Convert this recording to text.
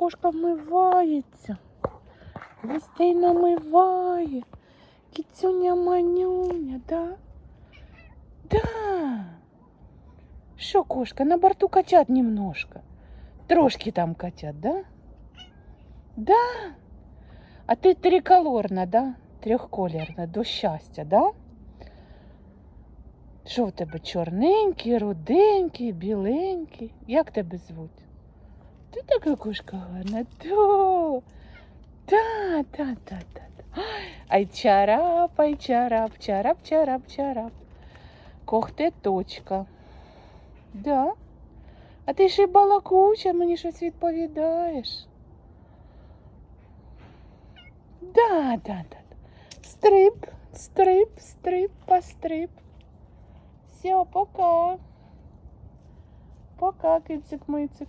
кошка вмивається. Гостей намиває. Кіцюня манюня, да? Да. Що, кошка, на борту котят немножко. Трошки там котят, да? Да. А ти триколорна, да? Трьохколірна, до щастя, да? Що в тебе чорненький, руденький, біленький? Як тебе звуть? Ти така кошка гарна. Та, та, та, та. та. Ай, чарап, ай, чарап, чарап, чарап, чарап. Когте точка. Да. А ти ще й балакуча, мені щось відповідаєш. Да, да, да. да. Стрип, стрип, стрип, пострип. Все, пока. Пока, кицик-мицик.